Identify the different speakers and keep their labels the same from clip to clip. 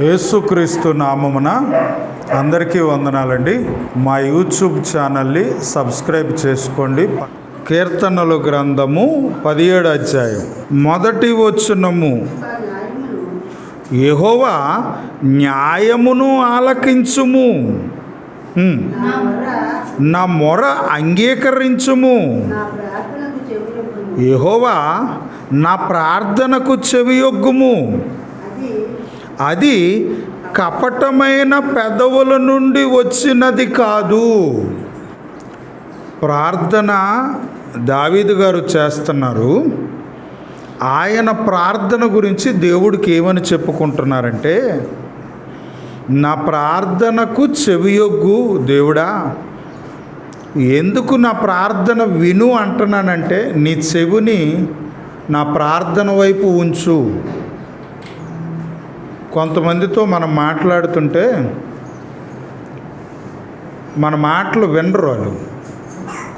Speaker 1: యేసుక్రీస్తు నామమున అందరికీ వందనాలండి. మా యూట్యూబ్ ఛానల్ని సబ్స్క్రైబ్ చేసుకోండి. కీర్తనలు గ్రంథము పదిహేడు అధ్యాయం. మొదటి వచ్చునము యహోవా న్యాయమును ఆలకించుము.
Speaker 2: నా మొర
Speaker 1: అంగీకరించుము.
Speaker 2: నా ప్రార్థనకు
Speaker 1: నా ప్రార్థనకు చెవియొగ్గుము.
Speaker 2: అది
Speaker 1: కపటమైన పెదవుల నుండి వచ్చినది కాదు. ప్రార్థన దావీదు గారు చేస్తున్నారు. ఆయన ప్రార్థన గురించి దేవుడికి ఏమని చెప్పుకుంటున్నారంటే నా ప్రార్థనకు చెవియొగ్గు దేవుడా ఎందుకు నా ప్రార్థన విను అంటున్నానంటే నీ చెవిని నా ప్రార్థన వైపు ఉంచు. కొంతమందితో మనం మాట్లాడుతుంటే మన మాటలు వినరు వాళ్ళు.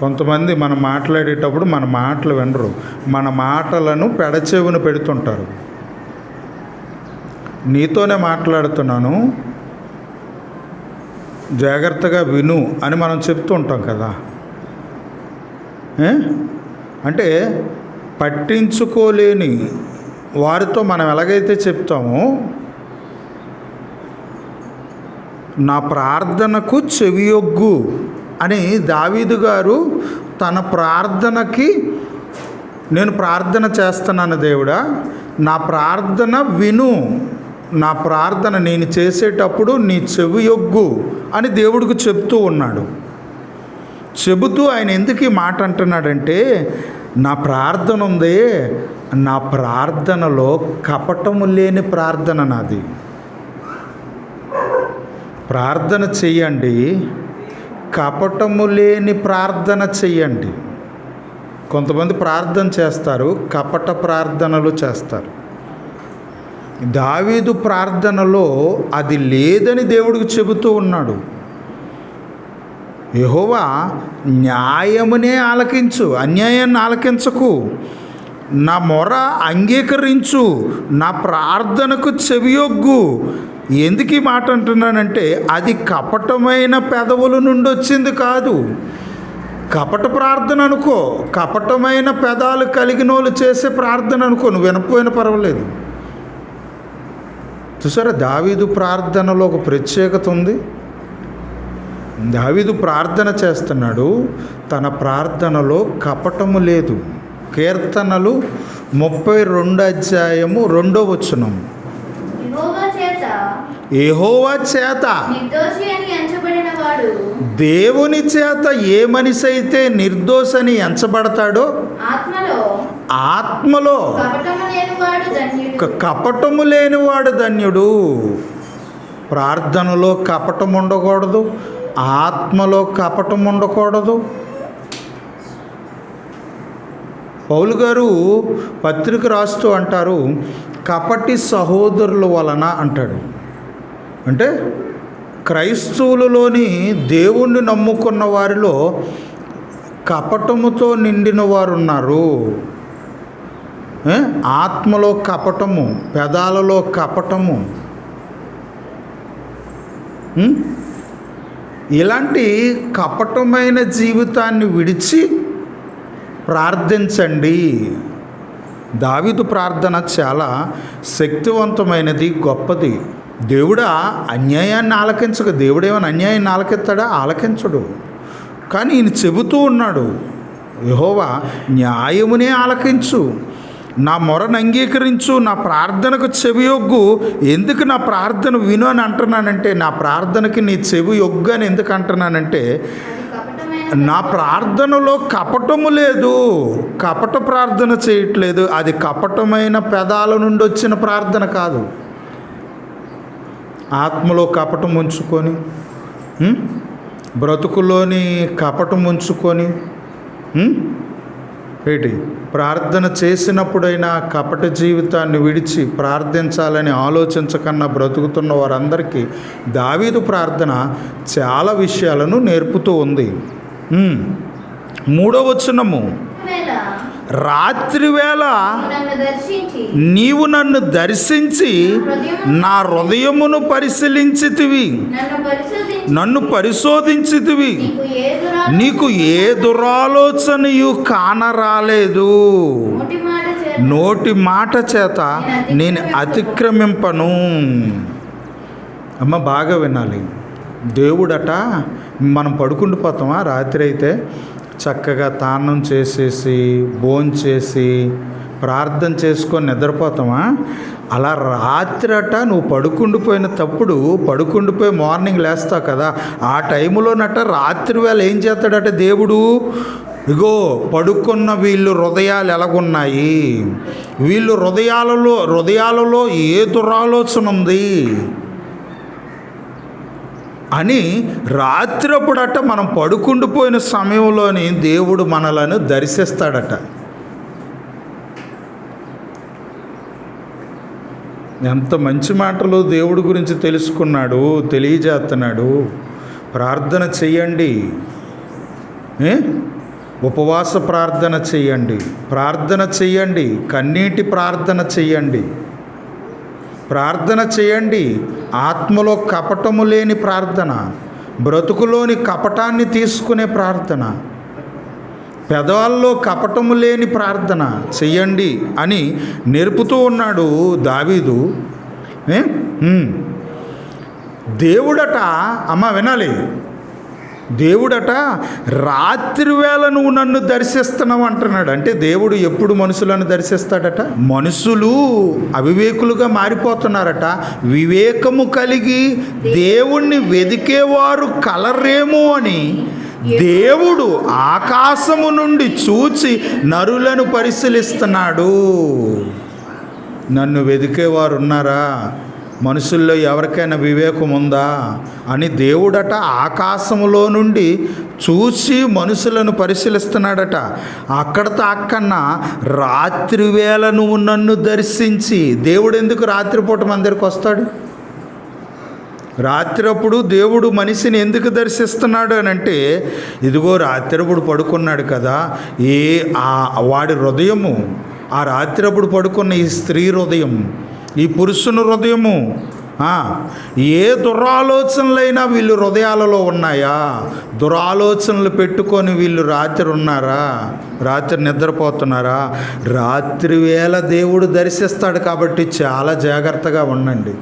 Speaker 1: కొంతమంది మనం మాట్లాడేటప్పుడు మన మాటలు వినరు. మన మాటలను పెడచెవును పెడుతుంటారు. నీతోనే మాట్లాడుతున్నాను. జాగ్రత్తగా విను అని మనం చెప్తూ ఉంటాం కదా. అంటే పట్టించుకోలేని వారితో మనం ఎలాగైతే చెప్తామో నా ప్రార్థనకు చెవియొగ్గు అని దావీదు గారు తన ప్రార్థనకి నేను ప్రార్థన చేస్తున్నాను దేవుడా నా ప్రార్థన విను నా ప్రార్థన నేను చేసేటప్పుడు నీ చెవియొగ్గు అని దేవుడికి చెప్తూ ఉన్నాడు. చెబుతూ ఆయన ఎందుకు ఈ మాట అంటున్నాడంటే నా ప్రార్థన ఉందే నా ప్రార్థనలో కపటము లేని ప్రార్థన నాది. ప్రార్థన చెయ్యండి. కపటము లేని ప్రార్థన చెయ్యండి. కొంతమంది ప్రార్థన చేస్తారు కపట ప్రార్థనలు చేస్తారు. దావీదు ప్రార్థనలో అది లేదని దేవుడికి చెబుతూ ఉన్నాడు. యహోవా న్యాయమునే ఆలకించు అన్యాయాన్ని ఆలకించకు. నా మొర అంగీకరించు నా ప్రార్థనకు చెవియొగ్గు. ఎందుకు ఈ మాట అంటున్నానంటే అది కపటమైన పెదవుల నుండి వచ్చింది కాదు. కపట ప్రార్థన అనుకో కపటమైన పెదాలు కలిగిన వాళ్ళు చేసే ప్రార్థన అనుకో నువ్వు వినపోయిన పర్వాలేదు. చూసారా దావీదు ప్రార్థనలో ఒక ప్రత్యేకత ఉంది. దావీదు ప్రార్థన చేస్తున్నాడు తన ప్రార్థనలో కపటము లేదు. కీర్తనలు ముప్పై రెండు అధ్యాయము రెండో
Speaker 3: చేత
Speaker 1: ఏహోవా చేత దేవుని చేత ఏ మనిషి అయితే నిర్దోషని ఎంచబడతాడో
Speaker 3: ఆత్మలో
Speaker 1: ఆత్మలో
Speaker 3: కపటము లేనివాడు ధన్యుడు.
Speaker 1: ఒక కపటము లేనివాడు ధన్యుడు. ప్రార్థనలో కపటం ఉండకూడదు ఆత్మలో కపటం ఉండకూడదు పౌలు గారు పత్రిక రాస్తూ అంటారు కపటి సహోదరుల వలన అంటాడు. అంటే క్రైస్తవులలోని దేవుణ్ణి నమ్ముకున్న వారిలో కపటముతో నిండిన వారు ఉన్నారు ఆత్మలో కపటము పెదాలలో కపటము. ఇలాంటి కపటమైన జీవితాన్ని విడిచి ప్రార్థించండి. దావిదు ప్రార్థన చాలా శక్తివంతమైనది గొప్పది. దేవుడా అన్యాయాన్ని ఆలకించక. దేవుడేమైనా అన్యాయాన్ని ఆలకిస్తాడా? ఆలకించడు. కానీ ఈయన చెబుతూ ఉన్నాడు యహోవా న్యాయమునే ఆలకించు. నా మొరను అంగీకరించు. నా ప్రార్థనకు చెవి యొగ్గు ఎందుకు నా ప్రార్థన విను అని అంటున్నానంటే నా ప్రార్థనకి నీ చెవి యొగ్గు అని ఎందుకు అంటున్నానంటే నా ప్రార్థనలో కపటము లేదు. కపట ప్రార్థన చేయట్లేదు. అది కపటమైన పెదాల నుండి వచ్చిన ప్రార్థన కాదు. ఆత్మలో కపటం ఉంచుకొని బ్రతుకులోని కపటం ఉంచుకొని ఉం? ఏంటి? ప్రార్థన చేసినప్పుడైనా కపట జీవితాన్ని విడిచి ప్రార్థించాలని ఆలోచించకన్నా బ్రతుకుతున్న వారందరికీ దావీదు ప్రార్థన చాలా విషయాలను నేర్పుతూ ఉంది. మూడో వచనము.
Speaker 3: వేళ
Speaker 1: రాత్రి వేళ నీవు నన్ను దర్శించి నా హృదయమును పరిశీలించితివి.
Speaker 3: నన్ను పరిశోధించి
Speaker 1: నన్ను పరిశోధించితివి.
Speaker 3: నీకు ఏ
Speaker 1: దురాలోచనయు కానరాలేదు.
Speaker 3: నోటి మాట చేత
Speaker 1: నేను అతిక్రమింపను. అమ్మ బాగా వినాలి. దేవుడట మనం పడుకుండిపోతామా రాత్రి అయితే చక్కగా తానం చేసేసి భోంచేసి ప్రార్థన చేసుకొని నిద్రపోతామా? అలా రాత్రి అట నువ్వు పడుకుండిపోయిన తప్పుడు పడుకుండిపోయి మార్నింగ్ లేస్తావు కదా ఆ టైంలోనట రాత్రి వేళ ఏం చేస్తాడట దేవుడు? ఇగో పడుకున్న వీళ్ళు హృదయాలు ఎలాగున్నాయి? వీళ్ళు హృదయాలలో హృదయాలలో ఏ దురాలోచన ఉంది? అని రాత్రప్పుడట మనం పడుకుండిపోయిన సమయంలోని దేవుడు మనలను దర్శిస్తాడట. ఎంత మంచి మాటలు దేవుడి గురించి తెలుసుకున్నాడు తెలియజేస్తున్నాడు ప్రార్థన చెయ్యండి. ఉపవాస ప్రార్థన చెయ్యండి. ప్రార్థన చెయ్యండి. కన్నీటి ప్రార్థన చెయ్యండి. ప్రార్థన చేయండి. ఆత్మలో కపటము లేని ప్రార్థన బ్రతుకులోని కపటాన్ని తీసుకునే ప్రార్థన పెదవాల్లో కపటము లేని ప్రార్థన చెయ్యండి అని నేర్పుతూ ఉన్నాడు దావీదు. దేవుడట అమ్మ వినాలి. దేవుడట రాత్రి వేళ నువ్వు నన్ను దర్శిస్తున్నావు అంటున్నాడు. అంటే దేవుడు ఎప్పుడు మనుషులను దర్శిస్తాడట? మనుషులు అవివేకులుగా మారిపోతున్నారట. వివేకము కలిగి దేవుణ్ణి వెదికేవారు కలరేమో అని దేవుడు ఆకాశము నుండి చూచి నరులను పరిశీలిస్తున్నాడు. నన్ను వెదికేవారు ఉన్నారా మనుషుల్లో ఎవరికైనా వివేకం ఉందా? అని దేవుడట ఆకాశములో నుండి చూసి మనుషులను పరిశీలిస్తున్నాడట. అక్కడతో అక్కన్న రాత్రి వేళ నువ్వు నన్ను దర్శించి దేవుడు ఎందుకు రాత్రిపూట మన దగ్గరికి వస్తాడు? రాత్రప్పుడు దేవుడు మనిషిని ఎందుకు దర్శిస్తున్నాడు అని అంటే ఇదిగో రాత్రప్పుడు పడుకున్నాడు కదా ఏ ఆ వాడి హృదయము ఆ రాత్రప్పుడు పడుకున్న ఈ స్త్రీ హృదయం ఈ పురుషుని హృదయము ఏ దురాలోచనలైనా వీళ్ళు హృదయాలలో ఉన్నాయా? దురాలోచనలు పెట్టుకొని వీళ్ళు రాత్రి ఉన్నారా? రాత్రి నిద్రపోతున్నారా? రాత్రి వేళ దేవుడు దర్శిస్తాడు కాబట్టి చాలా జాగ్రత్తగా ఉండండి.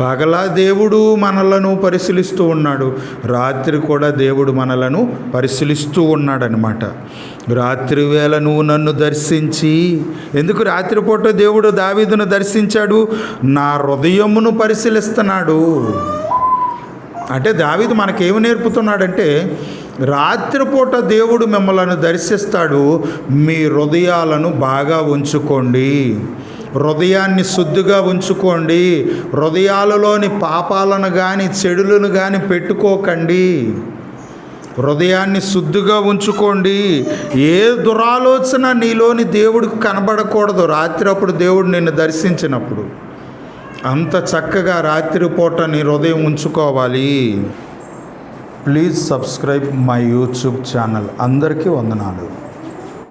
Speaker 1: పగలా దేవుడు మనలను పరిశీలిస్తూ ఉన్నాడు. రాత్రి కూడా దేవుడు మనలను పరిశీలిస్తూ ఉన్నాడనమాట రాత్రి వేళ నువ్వు నన్ను దర్శించి ఎందుకు రాత్రిపూట దేవుడు దావీదును దర్శించాడు? నా హృదయమును పరిశీలిస్తున్నాడు. అంటే దావీదు మనకేమి నేర్పుతున్నాడంటే రాత్రిపూట దేవుడు మిమ్మల్ని దర్శిస్తాడు మీ హృదయాలను బాగా ఉంచుకోండి. హృదయాన్ని శుద్ధిగా ఉంచుకోండి. హృదయాలలోని పాపాలను కానీ చెడులను కానీ పెట్టుకోకండి. హృదయాన్ని శుద్ధిగా ఉంచుకోండి. ఏ దురాలోచన నీలోని దేవుడికి కనబడకూడదు. రాత్రి అప్పుడు దేవుడు నిన్ను దర్శించినప్పుడు. అంత చక్కగా రాత్రిపూట నీ హృదయం ఉంచుకోవాలి. Please subscribe my YouTube channel. అందరికీ వందనాలు.